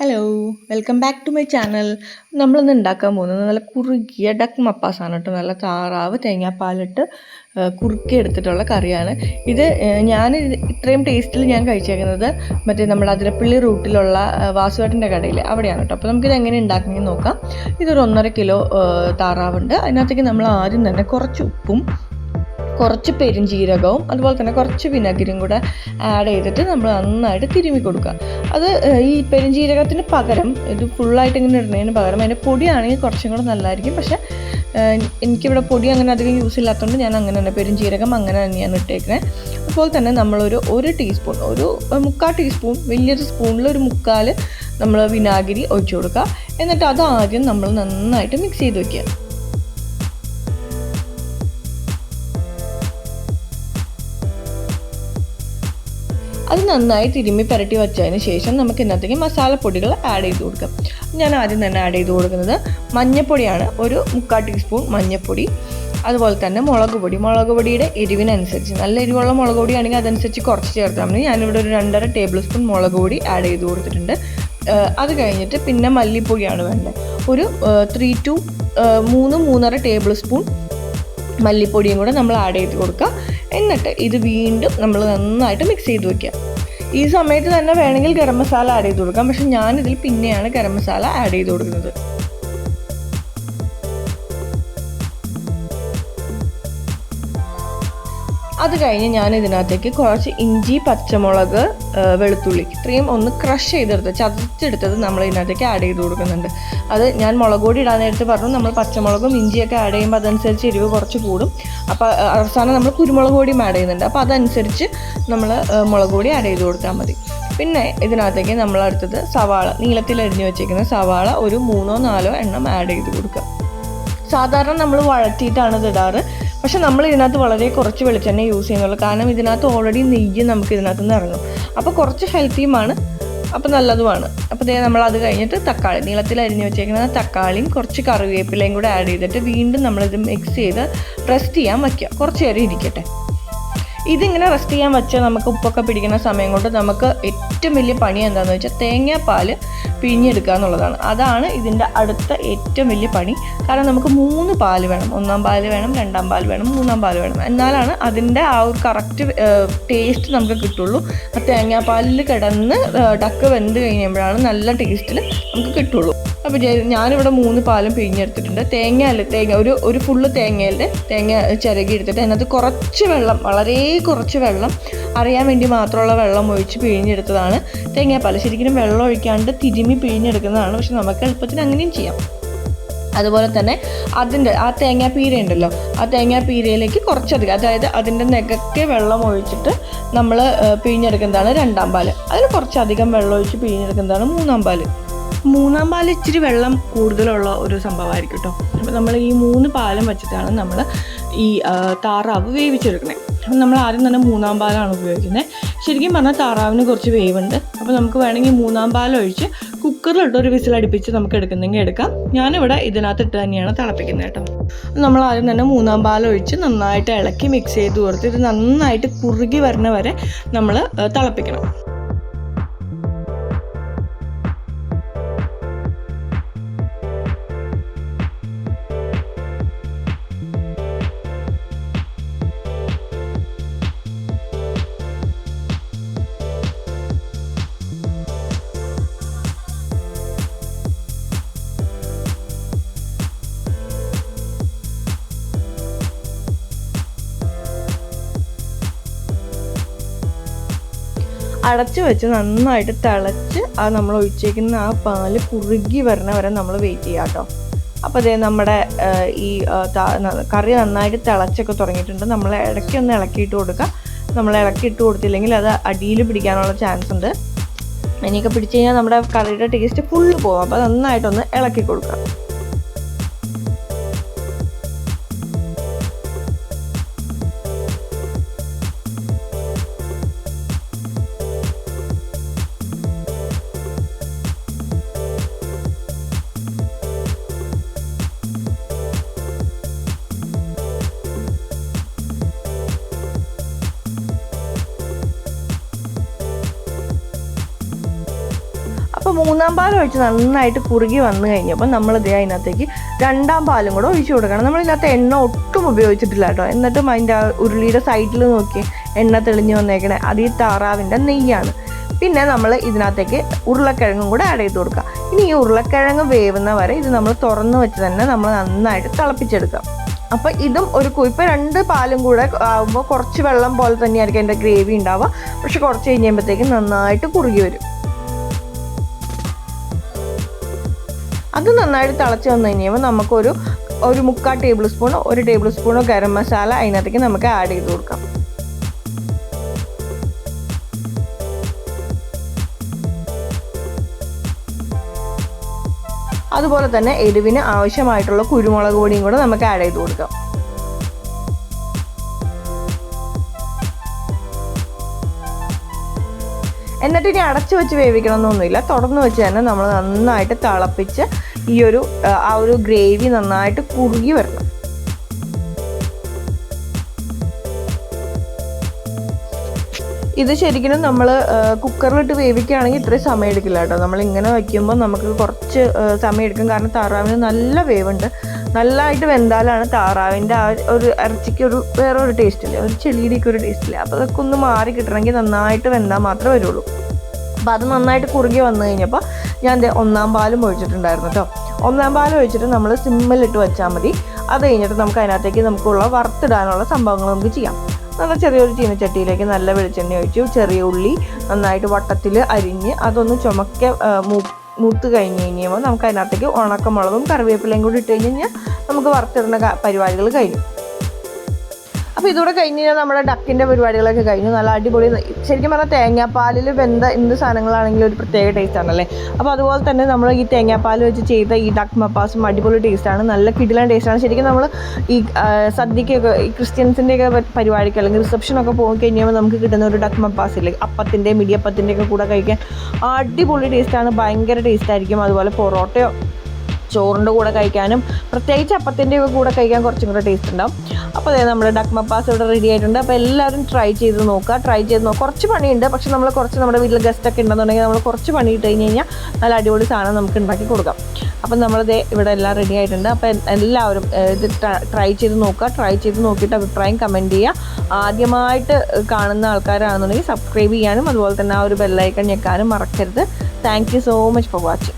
Hello welcome back to my channel നമ്മളിന്ന് ഉണ്ടാക്കാൻ പോകുന്നത് നല്ല കുറുകിയ ഡക്ക് മപ്പാസാണ് കേട്ടോ. നല്ല താറാവ് തേങ്ങാപ്പാലിട്ട് കുറുക്കി എടുത്തിട്ടുള്ള കറിയാണ്. ഇത് ഞാൻ ഇത്രയും ടേസ്റ്റിൽ ഞാൻ കഴിച്ചേക്കുന്നത് മറ്റേ നമ്മുടെ അതിരപ്പള്ളി റൂട്ടിലുള്ള വാസുവേട്ടന്റെ കടയിൽ അവിടെയാണ് കേട്ടോ. അപ്പോൾ നമുക്കിത് എങ്ങനെ ഉണ്ടാക്കണമെന്ന് നോക്കാം. ഇതൊരു ഒന്നര കിലോ താറാവുണ്ട്. അതിനകത്തേക്ക് നമ്മൾ ആദ്യം തന്നെ കുറച്ച് ഉപ്പും കുറച്ച് പെരുംജീരകവും അതുപോലെ തന്നെ കുറച്ച് വിനാഗിരിയും കൂടെ ആഡ് ചെയ്തിട്ട് നമ്മൾ നന്നായിട്ട് തിരുമ്മി കൊടുക്കുക. അത് ഈ പെരുംജീരകത്തിന് പകരം ഇത് ഫുള്ളായിട്ട് ഇങ്ങനെ ഇടുന്നതിന് പകരം അതിന്റെ പൊടിയാണെങ്കിൽ കുറച്ചും കൂടെ നല്ലതായിരിക്കും. പക്ഷേ എനിക്കിവിടെ പൊടി അങ്ങനെ അധികം യൂസ് ഇല്ലാത്തതുകൊണ്ട് ഞാൻ അങ്ങനെ തന്നെ പെരുംജീരകം അങ്ങനെ തന്നെയാണ് ഇട്ടേക്കുന്നത് അതുപോലെ തന്നെ നമ്മളൊരു ഒരു ടീസ്പൂൺ ഒരു മുക്കാൽ ടീസ്പൂൺ വലിയൊരു സ്പൂണിൽ ഒരു മുക്കാൽ നമ്മൾ വിനാഗിരി ഒഴിച്ചു കൊടുക്കുക. എന്നിട്ട് അത് ആദ്യം നമ്മൾ നന്നായിട്ട് മിക്സ് ചെയ്ത് വെക്കുക. അത് നന്നായി തിരുമ്മി പുരട്ടി വച്ചതിന് ശേഷം നമുക്ക് ഇന്നത്തേക്ക് മസാലപ്പൊടികൾ ആഡ് ചെയ്ത് കൊടുക്കാം. ഞാൻ ആദ്യം തന്നെ ആഡ് ചെയ്ത് കൊടുക്കുന്നത് മഞ്ഞൾപ്പൊടിയാണ് ഒരു മുക്കാൽ ടീസ്പൂൺ മഞ്ഞൾപ്പൊടി അതുപോലെ തന്നെ മുളക് പൊടി. മുളക് പൊടിയുടെ എരിവിനനുസരിച്ച് നല്ല എരിവുള്ള മുളക് പൊടിയാണെങ്കിൽ അതനുസരിച്ച് കുറച്ച് ചേർത്താൽ മതി. ഞാനിവിടെ ഒരു രണ്ടര ടേബിൾ സ്പൂൺ മുളക് പൊടി ആഡ് ചെയ്ത് കൊടുത്തിട്ടുണ്ട്. അത് കഴിഞ്ഞിട്ട് പിന്നെ മല്ലിപ്പൊടിയാണ് വേണ്ടത്. ഒരു ത്രീ ടു മൂന്ന് മൂന്നര ടേബിൾ സ്പൂൺ മല്ലിപ്പൊടിയും കൂടെ നമ്മൾ ആഡ് ചെയ്ത് കൊടുക്കുക. എന്നിട്ട് ഇത് വീണ്ടും നമ്മൾ നന്നായിട്ട് മിക്സ് ചെയ്ത് വെക്കുക. ഈ സമയത്ത് തന്നെ വേണമെങ്കിൽ ഗരം മസാല ആഡ് ചെയ്ത് കൊടുക്കാം. പക്ഷെ ഞാനിതിൽ പിന്നെയാണ് ഗരം മസാല ആഡ് ചെയ്ത് കൊടുക്കുന്നത്. അത് കഴിഞ്ഞ് ഞാൻ ഇതിനകത്തേക്ക് കുറച്ച് ഇഞ്ചി പച്ചമുളക് വെളുത്തുള്ളി ഇത്രയും ഒന്ന് ക്രഷ് ചെയ്തെടുത്ത് ചതച്ചെടുത്തത് നമ്മൾ ഇതിനകത്തേക്ക് ആഡ് ചെയ്ത് കൊടുക്കുന്നുണ്ട്. അത് ഞാൻ മുളക് പൊടി ഇടാൻ നേരത്ത് പറഞ്ഞു നമ്മൾ പച്ചമുളകും ഇഞ്ചിയൊക്കെ ആഡ് ചെയ്യുമ്പോൾ അതനുസരിച്ച് എരിവ് കുറച്ച് കൂടും. അപ്പോൾ അവസാനം നമ്മൾ കുരുമുളക് പൊടിയും ആഡ് ചെയ്യുന്നുണ്ട്. അപ്പോൾ അതനുസരിച്ച് നമ്മൾ മുളക് പൊടി ആഡ് ചെയ്ത് കൊടുത്താൽ മതി. പിന്നെ ഇതിനകത്തേക്ക് നമ്മൾ അടുത്തത് സവാള നീളത്തിൽ അരിഞ്ഞു വെച്ചേക്കുന്ന സവാള ഒരു മൂന്നോ നാലോ എണ്ണം ആഡ് ചെയ്ത് കൊടുക്കുക. സാധാരണ നമ്മൾ വഴറ്റിയിട്ടാണ് ഇത് ഇടാറ്. പക്ഷെ നമ്മൾ ഇതിനകത്ത് വളരെ കുറച്ച് വെളിച്ചെണ്ണ യൂസ് ചെയ്യുന്നുള്ളൂ. കാരണം ഇതിനകത്ത് ഓൾറെഡി നെയ്യ് നമുക്ക് ഇതിനകത്ത് നിന്ന് ഇറങ്ങും. അപ്പോൾ കുറച്ച് ഹെൽത്തിയുമാണ് അപ്പോൾ നല്ലതുമാണ്. അപ്പോൾ നമ്മൾ അത് കഴിഞ്ഞിട്ട് തക്കാളി നീളത്തിൽ അരിഞ്ഞ് വെച്ചേക്കുന്ന തക്കാളിയും കുറച്ച് കറിവേപ്പിലയും കൂടെ ആഡ് ചെയ്തിട്ട് വീണ്ടും നമ്മളിത് മിക്സ് ചെയ്ത് റെസ്റ്റ് ചെയ്യാൻ വയ്ക്കുക കുറച്ച് നേരം ഇരിക്കട്ടെ. ഇതിങ്ങനെ റെസ്റ്റ് ചെയ്യാൻ വെച്ചാൽ നമുക്ക് ഉപ്പൊക്കെ പിടിക്കുന്ന സമയം കൊണ്ട് നമുക്ക് ഏറ്റവും വലിയ പണി എന്താണെന്ന് വെച്ചാൽ തേങ്ങാപ്പാൽ പിഴിഞ്ഞെടുക്കുക എന്നുള്ളതാണ് അതാണ് ഇതിന്റെ അടുത്ത ഏറ്റവും വലിയ പണി. കാരണം നമുക്ക് മൂന്ന് പാൽ വേണം. ഒന്നാം പാൽ വേണം രണ്ടാം പാൽ വേണം മൂന്നാം പാൽ വേണം. എന്നാലാണ് അതിന്റെ ആ ഒരു കറക്റ്റ് ടേസ്റ്റ് നമുക്ക് കിട്ടുള്ളൂ. ആ തേങ്ങാപ്പാലിൽ കിടന്ന് ടക്ക് വെന്ത് കഴിയുമ്പോഴാണ് നല്ല ടേസ്റ്റിൽ നമുക്ക് കിട്ടുള്ളൂ. അപ്പോൾ ഞാനിവിടെ മൂന്ന് പാലും പിഴിഞ്ഞെടുത്തിട്ടുണ്ട്. തേങ്ങ അല്ല തേങ്ങ ഒരു ഒരു ഫുള്ള് തേങ്ങയിൽ തേങ്ങ ചിരകി എടുത്തിട്ട് അതിനകത്ത് കുറച്ച് വെള്ളം വളരെ കുറച്ച് വെള്ളം അറിയാൻ വേണ്ടി മാത്രമുള്ള വെള്ളം ഒഴിച്ച് പിഴിഞ്ഞെടുത്തതാണ് തേങ്ങാപ്പാൽ ശരിക്കും വെള്ളം ഒഴിക്കാണ്ട് തിരുമ്മി പിഴിഞ്ഞെടുക്കുന്നതാണ്. പക്ഷെ നമുക്ക് എളുപ്പത്തിന് അങ്ങനെയും ചെയ്യാം. അതുപോലെ തന്നെ അതിന്റെ ആ തേങ്ങാപ്പീര ഉണ്ടല്ലോ ആ തേങ്ങാ പീരയിലേക്ക് കുറച്ചധികം അതായത് അതിന്റെ നെകക്കെ വെള്ളം ഒഴിച്ചിട്ട് നമ്മൾ പിഴിഞ്ഞെടുക്കുന്നതാണ് രണ്ടാം പാൽ. അതിൽ കുറച്ചധികം വെള്ളം ഒഴിച്ച് പിഴിഞ്ഞെടുക്കുന്നതാണ് മൂന്നാം പാൽ. മൂന്നാം പാൽ ഇച്ചിരി വെള്ളം കൂടുതലുള്ള ഒരു സംഭവമായിരിക്കും കേട്ടോ അപ്പോൾ നമ്മൾ ഈ മൂന്ന് പാലും വെച്ചിട്ടാണ് നമ്മൾ ഈ താറാവ് വേവിച്ചെടുക്കുന്നത് അപ്പം നമ്മൾ ആദ്യം തന്നെ മൂന്നാം പാലാണ് ഉപയോഗിക്കുന്നത്. ശരിക്കും പറഞ്ഞാൽ താറാവിന് കുറച്ച് വേവുണ്ട്. അപ്പോൾ നമുക്ക് വേണമെങ്കിൽ മൂന്നാം പാൽ ഒഴിച്ച് കുക്കറിലിട്ട് ഒരു വിസിൽ അടുപ്പിച്ച് നമുക്ക് എടുക്കുന്നെങ്കിൽ എടുക്കാം. ഞാനിവിടെ ഇതിനകത്ത് ഇട്ട് തന്നെയാണ് തിളപ്പിക്കുന്നത് കേട്ടോ. നമ്മൾ ആദ്യം തന്നെ മൂന്നാം പാൽ ഒഴിച്ച് നന്നായിട്ട് ഇളക്കി മിക്സ് ചെയ്ത് കൊടുത്ത് ഇത് നന്നായിട്ട് കുറുകി വരുന്ന വരെ നമ്മൾ തിളപ്പിക്കണം. അടച്ചു വെച്ച് നന്നായിട്ട് തിളച്ച് ആ നമ്മൾ ഒഴിച്ചേക്കുന്ന ആ പാൽ കുറുകി വരണ വരെ നമ്മൾ വെയിറ്റ് ചെയ്യാം കേട്ടോ അപ്പോൾ അതേ നമ്മുടെ ഈ കറി നന്നായിട്ട് തിളച്ചൊക്കെ തുടങ്ങിയിട്ടുണ്ട്. നമ്മൾ ഇടയ്ക്ക് ഒന്ന് ഇളക്കിയിട്ട് കൊടുക്കുക നമ്മൾ ഇളക്കി ഇട്ട് കൊടുത്തില്ലെങ്കിൽ അത് അടിയിൽ പിടിക്കാനുള്ള ചാൻസ് ഉണ്ട്. ഇനിയൊക്കെ പിടിച്ചു കഴിഞ്ഞാൽ നമ്മുടെ കറിയുടെ ടേസ്റ്റ് ഫുള്ള് പോകും അപ്പോൾ നന്നായിട്ടൊന്ന് ഇളക്കി കൊടുക്കുക മൂന്ന് പാൽ ഒഴിച്ച് നന്നായിട്ട് കുറുകി വന്നു കഴിഞ്ഞപ്പോൾ ഇതേ അതിനകത്തേക്ക് രണ്ടാം പാലും കൂടെ ഒഴിച്ചു കൊടുക്കണം. നമ്മൾ ഇതിനകത്ത് എണ്ണ ഒട്ടും ഉപയോഗിച്ചിട്ടില്ല കേട്ടോ. എന്നിട്ടും അതിന്റെ ആ ഉരുളിയുടെ സൈഡിൽ നോക്കി എണ്ണ തെളിഞ്ഞു വന്നേക്കണേ. അത് ഈ താറാവിന്റെ നെയ്യാണ്. പിന്നെ നമ്മൾ ഇതിനകത്തേക്ക് ഉരുളക്കിഴങ്ങും കൂടെ ആഡ് ചെയ്ത് കൊടുക്കുക. ഇനി ഈ ഉരുളക്കിഴങ്ങ് വേവുന്ന വരെ ഇത് നമ്മൾ തുറന്ന് വെച്ച് തന്നെ നമ്മൾ നന്നായിട്ട് തിളപ്പിച്ചെടുക്കാം. അപ്പോൾ ഇതും ഒരു ഇപ്പം രണ്ട് പാലും കൂടെ ആകുമ്പോൾ കുറച്ച് വെള്ളം പോലെ തന്നെയായിരിക്കും അതിന്റെ ഗ്രേവി ഉണ്ടാവുക. പക്ഷെ കുറച്ച് കഴിയുമ്പോഴത്തേക്കും നന്നായിട്ട് കുറുകി വരും. അത് നന്നായിട്ട് തിളച്ച് വന്നു കഴിഞ്ഞാൽ നമുക്കൊരു ഒരു മുക്കാൽ ടേബിൾ സ്പൂണോ ഒരു ടേബിൾ സ്പൂണോ ഗരം മസാല അതിനകത്തേക്ക് നമുക്ക് ആഡ് ചെയ്ത് കൊടുക്കാം. അതുപോലെ തന്നെ എരിവിന് ആവശ്യമായിട്ടുള്ള കുരുമുളക് പൊടിയും കൂടെ നമുക്ക് ആഡ് ചെയ്ത് കൊടുക്കാം. എന്നിട്ട് ഇനി അടച്ചു വെച്ച് വേവിക്കണമെന്നൊന്നുമില്ല. തുറന്നു വെച്ച് തന്നെ നമ്മൾ നന്നായിട്ട് തിളപ്പിച്ച് ഈ ഒരു ആ, ഒരു ഗ്രേവി നന്നായിട്ട് കുറുകി വരണം. ഇത് ശരിക്കും നമ്മൾ കുക്കറിലിട്ട് വേവിക്കുകയാണെങ്കിൽ ഇത്രയും സമയം എടുക്കില്ല കേട്ടോ. നമ്മൾ ഇങ്ങനെ വയ്ക്കുമ്പോൾ നമുക്ക് കുറച്ച് സമയം എടുക്കും കാരണം താറാവിന് നല്ല വേവുണ്ട്. നല്ലതായിട്ട് വെന്താലാണ് താറാവിന്റെ ആ ഒരു ഇറച്ചിക്ക് ഒരു വേറെ ഒരു ടേസ്റ്റ് ഇല്ല. ഒരു ചെളിയുടെയൊക്കെ ഒരു ടേസ്റ്റ് ഇല്ല. അപ്പോൾ അതൊക്കെ ഒന്ന് മാറി കിട്ടണമെങ്കിൽ നന്നായിട്ട് വെന്താൽ മാത്രമേ വരുള്ളൂ. അപ്പോൾ അത് നന്നായിട്ട് കുറുകി വന്നു കഴിഞ്ഞപ്പോൾ ഞാൻ ഒന്നാം പാലും ഒഴിച്ചിട്ടുണ്ടായിരുന്നു കേട്ടോ ഒന്നാം പാൽ ഒഴിച്ചിട്ട് നമ്മൾ സിമ്മിലിട്ട് വെച്ചാൽ മതി. അത് കഴിഞ്ഞിട്ട് നമുക്ക് അതിനകത്തേക്ക് നമുക്കുള്ള വറുത്തിടാനുള്ള സംഭവങ്ങൾ നമുക്ക് ചെയ്യാം. നല്ല ചെറിയൊരു ചീനച്ചട്ടിയിലേക്ക് നല്ല വെളിച്ചെണ്ണ ഒഴിച്ചു. ചെറിയ ഉള്ളി നന്നായിട്ട് വട്ടത്തിൽ അരിഞ്ഞ് അതൊന്ന് ചുമക്ക മൂ മൂത്ത് കഴിഞ്ഞ് കഴിഞ്ഞാൽ നമുക്ക് അതിനകത്തേക്ക് ഉണക്കമുളകും കറിവേപ്പിലയും കൂടി ഇട്ട് കഴിഞ്ഞ് കഴിഞ്ഞാൽ നമുക്ക് വറുത്തിടുന്ന പരിപാടികൾ കഴിഞ്ഞു. അപ്പോൾ ഇതുകൂടെ കഴിഞ്ഞ് കഴിഞ്ഞാൽ നമ്മുടെ ഡക്കിന്റെ പരിപാടികളൊക്കെ കഴിഞ്ഞു. നല്ല അടിപൊളി ശരിക്കും പറഞ്ഞാൽ തേങ്ങാപ്പാലിൽ വെന്ത എന്ത് സാധനങ്ങളാണെങ്കിലും ഒരു പ്രത്യേക ടേസ്റ്റ് ആണല്ലേ? അപ്പോൾ അതുപോലെ തന്നെ നമ്മൾ ഈ തേങ്ങാപ്പാൽ വെച്ച് ചെയ്ത ഈ ഡക്ക് മപ്പാസും അടിപൊളി ടേസ്റ്റ് ആണ്. നല്ല കിടിലൻ ആണ്. ശരിക്കും നമ്മൾ ഈ സദ്യക്കൊക്കെ ഈ ക്രിസ്ത്യൻസിന്റെയൊക്കെ പരിപാടിക്ക് അല്ലെങ്കിൽ റിസപ്ഷനൊക്കെ പോയി കഴിഞ്ഞാൽ നമുക്ക് കിട്ടുന്ന ഒരു ഡക്ക് മപ്പാസ് ഇല്ലേ? അപ്പത്തിന്റെ മിടിയപ്പത്തിന്റെ ഒക്കെ കൂടെ കഴിക്കാൻ അടിപൊളി ടേസ്റ്റ് ആണ്. ഭയങ്കര ടേസ്റ്റ് ആയിരിക്കും. അതുപോലെ പൊറോട്ടയോ ചോറിന്റെ കൂടെ കഴിക്കാനും പ്രത്യേകിച്ച് അപ്പത്തിന്റെ കൂടെ കഴിക്കാൻ കുറച്ചും കൂടെ ടേസ്റ്റ് ഉണ്ടാവും. അപ്പോൾ അതായത് നമ്മുടെ ഡക്മപ്പാസ് ഇവിടെ റെഡി ആയിട്ടുണ്ട്. അപ്പോൾ എല്ലാവരും ട്രൈ ചെയ്ത് നോക്കുക. ട്രൈ ചെയ്ത് നോക്കുക കുറച്ച് പണിയുണ്ട്. പക്ഷേ നമ്മൾ കുറച്ച് നമ്മുടെ വീട്ടിൽ ഗസ്റ്റ് ഒക്കെ ഉണ്ടെന്നുണ്ടെങ്കിൽ നമ്മൾ കുറച്ച് പണി ഇട്ട് കഴിഞ്ഞ് കഴിഞ്ഞാൽ നല്ല അടിപൊളി സാധനം നമുക്ക് ഉണ്ടാക്കി കൊടുക്കാം. അപ്പം നമ്മളത് ഇവിടെ എല്ലാം റെഡി ആയിട്ടുണ്ട്. അപ്പോൾ എല്ലാവരും ഇത് ട്രൈ ചെയ്ത് നോക്കുക. ട്രൈ ചെയ്ത് നോക്കിയിട്ട് അഭിപ്രായം കമന്റ് ചെയ്യുക. ആദ്യമായിട്ട് കാണുന്ന ആൾക്കാരാണെന്നുണ്ടെങ്കിൽ സബ്സ്ക്രൈബ് ചെയ്യാനും അതുപോലെ തന്നെ ആ ഒരു ബെല്ലൈക്കൺ ഞെക്കാനും മറക്കരുത്. Thank you so much for watching